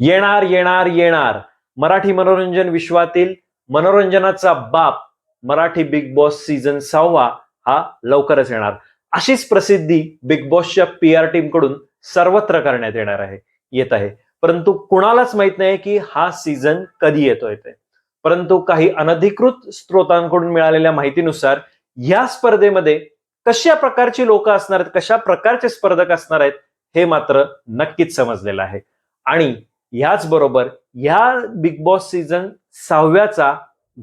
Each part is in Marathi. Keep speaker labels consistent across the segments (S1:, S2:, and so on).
S1: येणार येणार येणार. मराठी मनोरंजन विश्वातील मनोरंजनाचा बाप मराठी बिग बॉस सीझन सहावा हा लवकरच येणार. अशीच प्रसिद्धी बिग बॉसच्या पी आर टीमकडून सर्वत्र करण्यात येणार आहे येत आहे. परंतु कुणालाच माहीत नाही की हा सीझन कधी येतोय ते परंतु काही अनधिकृत स्त्रोतांकडून मिळालेल्या माहितीनुसार या स्पर्धेमध्ये कशा प्रकारची लोक असणार आहेत कशा प्रकारचे स्पर्धक असणार आहेत हे मात्र नक्कीच समजलेलं आहे. आणि ह्याच बरोबर ह्या बिग बॉस सीझन सहाव्याचा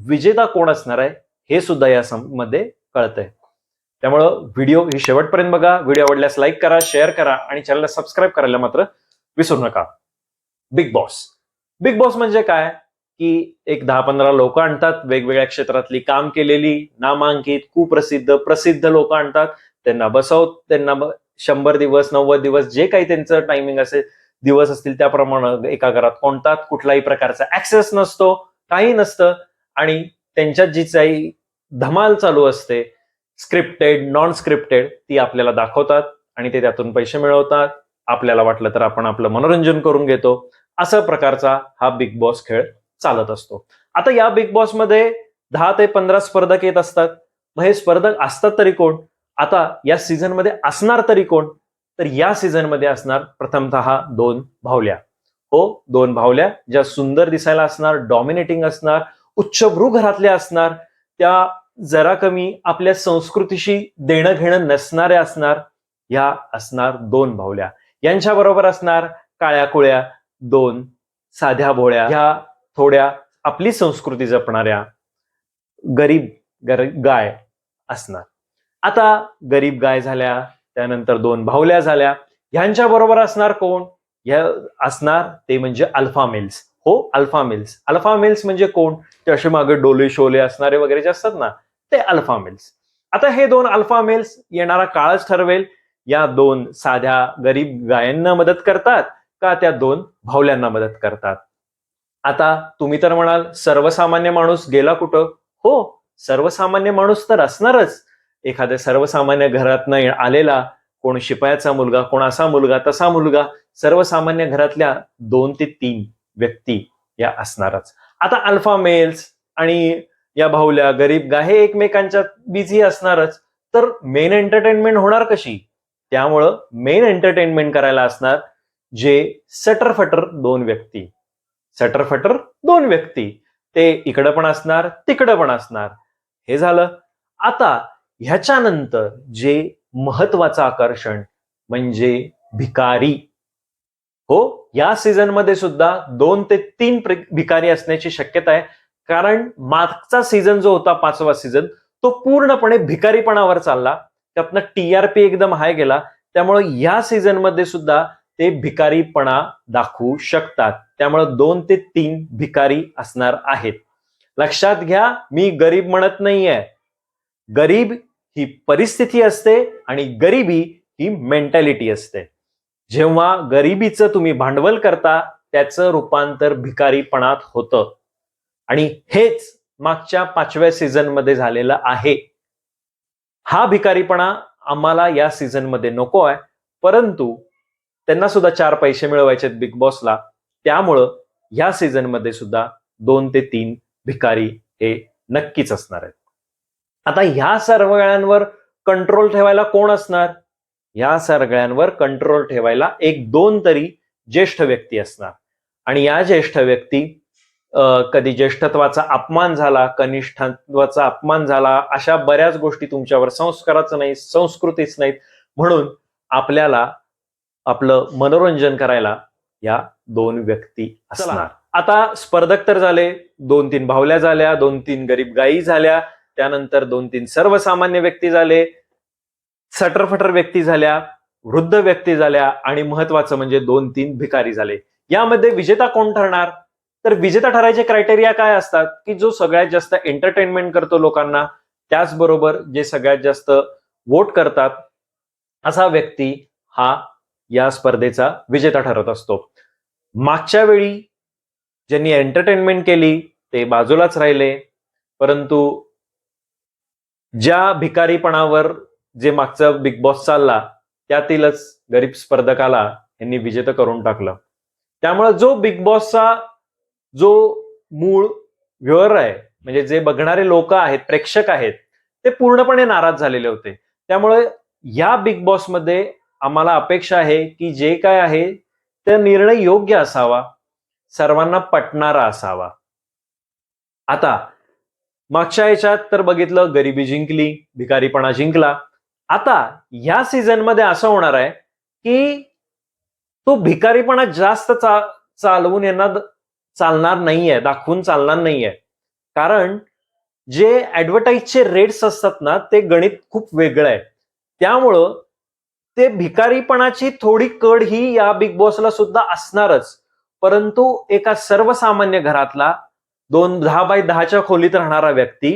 S1: विजेता कोण असणार आहे हे सुद्धा या मध्ये कळतंय. त्यामुळं व्हिडिओ ही शेवटपर्यंत बघा. व्हिडिओ आवडल्यास लाईक करा शेअर करा आणि चॅनलला सबस्क्राईब करायला मात्र विसरू नका. Big boss. बिग बॉस म्हणजे काय? की एक दहा पंधरा लोक आणतात वेगवेगळ्या क्षेत्रातली काम केलेली नामांकित कुप्रसिद्ध प्रसिद्ध लोक आणतात. त्यांना बसवत त्यांना शंभर दिवस नव्वद दिवस जे काही त्यांचं टायमिंग असेल दिवस असतील त्याप्रमाणे एका घरात कोणतात कुठलाही प्रकारचा ऍक्सेस नसतो काही नसतं आणि त्यांच्यात जी काही धमाल चालू असते स्क्रिप्टेड नॉन स्क्रिप्टेड ती आपल्याला दाखवतात आणि ते त्यातून पैसे मिळवतात. आपल्याला वाटलं तर आपण आपलं मनोरंजन करून घेतो. असा प्रकारचा हा बिग बॉस खेळ चालत असतो. आता या बिग बॉसमध्ये दहा ते पंधरा स्पर्धक येत असतात. मग हे स्पर्धक असतात तरी कोण? आता या सीझनमध्ये असणार तरी कोण? तर या सीझनमध्ये असणार प्रथमतः दोन भावल्या. हो दोन भावल्या ज्या सुंदर दिसायला असणार डॉमिनेटिंग असणार उच्चभ्रू घरातल्या असणार त्या जरा कमी आपल्या संस्कृतीशी देणं घेणं नसणाऱ्या असणार ह्या असणार दोन भावल्या. यांच्या बरोबर असणार काळ्या कुळ्या दोन साध्या भोळ्या ह्या थोड्या आपली संस्कृती जपणाऱ्या गरीब गर- गाय असणार. आता गरीब गाय झाल्या त्यानंतर दोन भावल्या झाल्या. ह्यांच्या बरोबर असणार कोण? ह्या असणार ते म्हणजे अल्फा मेल्स. हो अल्फा मेल्स. अल्फा मेल्स म्हणजे कोण? ते असे मागे डोले शोले असणारे वगैरे जे असतात ना ते अल्फा मेल्स. आता हे दोन अल्फा मेल्स येणारा काळच ठरवेल. या दोन साध्या गरीब गायांना मदत करतात का त्या दोन भावल्यांना मदत करतात? आता तुम्ही तर म्हणाल सर्वसामान्य माणूस गेला कुठं? हो सर्वसामान्य माणूस तर असणारच. एखाद्या सर्वसामान्य घरातनं आलेला कोण शिपायाचा मुलगा कोण असा मुलगा तसा मुलगा सर्वसामान्य घरातल्या दोन ते तीन व्यक्ती या असणारच. आता अल्फा मेल्स आणि या भाऊल्या गरीब गा हे एकमेकांच्या बिझी असणारच. तर मेन एंटरटेनमेंट होणार कशी? त्यामुळं मेन एंटरटेनमेंट करायला असणार जे सटरफटर दोन व्यक्ती. सटरफटर दोन व्यक्ती. ते इकडं पण असणार तिकडं पण असणार. हे झालं. आता ह्याच्यानंतर जे महत्वाचं आकर्षण म्हणजे भिकारी. हो या सीझनमध्ये सुद्धा दोन ते तीन भिकारी असण्याची शक्यता आहे. कारण मागचा सीझन जो होता पाचवा सीझन तो पूर्णपणे भिकारीपणावर चालला. त्यातनं पी एकदम हाय गेला. त्यामुळे या सीझनमध्ये सुद्धा ते भिकारीपणा दाखवू शकतात. त्यामुळे दोन ते तीन भिकारी असणार आहेत. लक्षात घ्या मी गरीब म्हणत नाहीये. गरीब ही परिस्थिती असते आणि गरिबी ही मेंटॅलिटी असते. जेव्हा गरिबीचं तुम्ही भांडवल करता त्याचं रूपांतर भिकारीपणात होतं. आणि हेच मागच्या पाचव्या सीझनमध्ये झालेलं आहे. हा भिकारीपणा आम्हाला या सीझनमध्ये नको आहे. परंतु त्यांना सुद्धा चार पैसे मिळवायचे आहेत बिग बॉसला त्यामुळं या सीझनमध्ये सुद्धा दोन ते तीन भिकारी हे नक्कीच असणार आहेत. आता ह्या सगळ्यांवर कंट्रोल ठेवायला कोण असणार? या सगळ्यांवर कंट्रोल ठेवायला एक दोन तरी ज्येष्ठ व्यक्ती असणार. आणि या ज्येष्ठ व्यक्ती कधी ज्येष्ठत्वाचा अपमान झाला कनिष्ठत्वाचा अपमान झाला अशा बऱ्याच गोष्टी तुमच्यावर संस्काराचं नाही संस्कृतीच नाहीत. म्हणून आपल्याला आपलं मनोरंजन करायला या दोन व्यक्ती असणार. आता स्पर्धक तर झाले दोन तीन भावल्या झाल्या दोन तीन गरीब गायी झाल्या त्यानंतर दोन तीन सर्वसामान्य व्यक्ती झाले सटरफटर व्यक्ती झाल्या वृद्ध व्यक्ती झाल्या आणि महत्वाचं म्हणजे दोन तीन भिकारी झाले. यामध्ये विजेता कोण ठरणार? तर विजेता ठरायचे क्रायटेरिया काय असतात? की जो सगळ्यात जास्त एंटरटेनमेंट करतो लोकांना त्याचबरोबर जे सगळ्यात जास्त वोट करतात असा व्यक्ती हा या स्पर्धेचा विजेता ठरत असतो. मागच्या वेळी ज्यांनी एंटरटेनमेंट केली ते बाजूलाच राहिले परंतु ज्या भिकारीपणावर जे मागचा बिग बॉस चालला त्यातीलच गरीब स्पर्धकाला यांनी विजेता करून टाकलं. त्यामुळे जो बिग बॉसचा जो मूळ व्ह्युअर आहे म्हणजे जे बघणारे लोक आहेत प्रेक्षक आहेत ते पूर्णपणे नाराज झालेले होते. त्यामुळे या बिग बॉसमध्ये आम्हाला अपेक्षा आहे की जे काय आहे ते निर्णय योग्य असावा सर्वांना पटणारा असावा. आता मागच्या याच्यात तर बघितलं गरिबी जिंकली भिकारीपणा जिंकला. आता ह्या सीझनमध्ये असं होणार आहे की तो भिकारीपणा जास्त चा चालवून यांना चालणार नाहीये दाखवून चालणार नाहीये. कारण जे ऍडव्हर्टाईजचे रेट्स असतात ना ते गणित खूप वेगळं आहे. त्यामुळं ते भिकारीपणाची थोडी कड ही या बिग बॉसला सुद्धा असणारच. परंतु एका सर्वसामान्य घरातला दोन दहा बाय दहाच्या खोलीत राहणारा व्यक्ती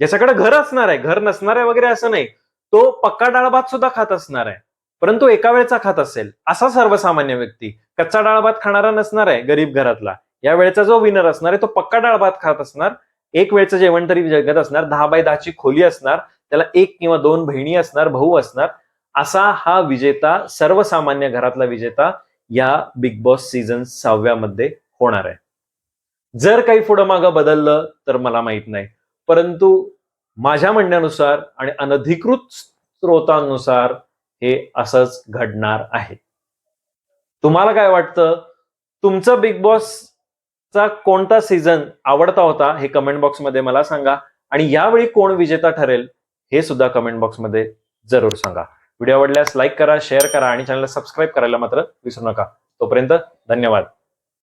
S1: ज्याच्याकडे घर असणार आहे घर नसणार आहे वगैरे असं नाही तो पक्का डाळ भात सुद्धा खात असणार आहे. परंतु एका वेळचा खात असेल असा सर्वसामान्य व्यक्ती कच्चा डाळ भात खाणारा नसणार आहे गरीब घरातला. या वेळेचा जो विनर असणार आहे तो पक्का डाळ भात खात असणार एक वेळचं जेवण तरी जगत असणार दहा बाय दहाची खोली असणार त्याला एक किंवा दोन बहिणी असणार भाऊ असणार असा हा विजेता सर्वसामान्य घरातला विजेता या बिग बॉस सीझन सहाव्यामध्ये होणार आहे. जर काही पुढं मागं बदललं तर मला माहीत नाही. परंतु माझ्या म्हणण्यानुसार आणि अनधिकृत स्रोतांनुसार हे असंच घडणार आहे. तुम्हाला काय वाटतं? तुमचं बिग बॉसचा कोणता सीझन आवडता होता हे कमेंट बॉक्समध्ये मला सांगा. आणि यावेळी कोण विजेता ठरेल हे सुद्धा कमेंट बॉक्समध्ये जरूर सांगा. व्हिडिओ आवडल्यास लाईक करा शेअर करा आणि चॅनलला सबस्क्राईब करायला मात्र विसरू नका. तोपर्यंत धन्यवाद.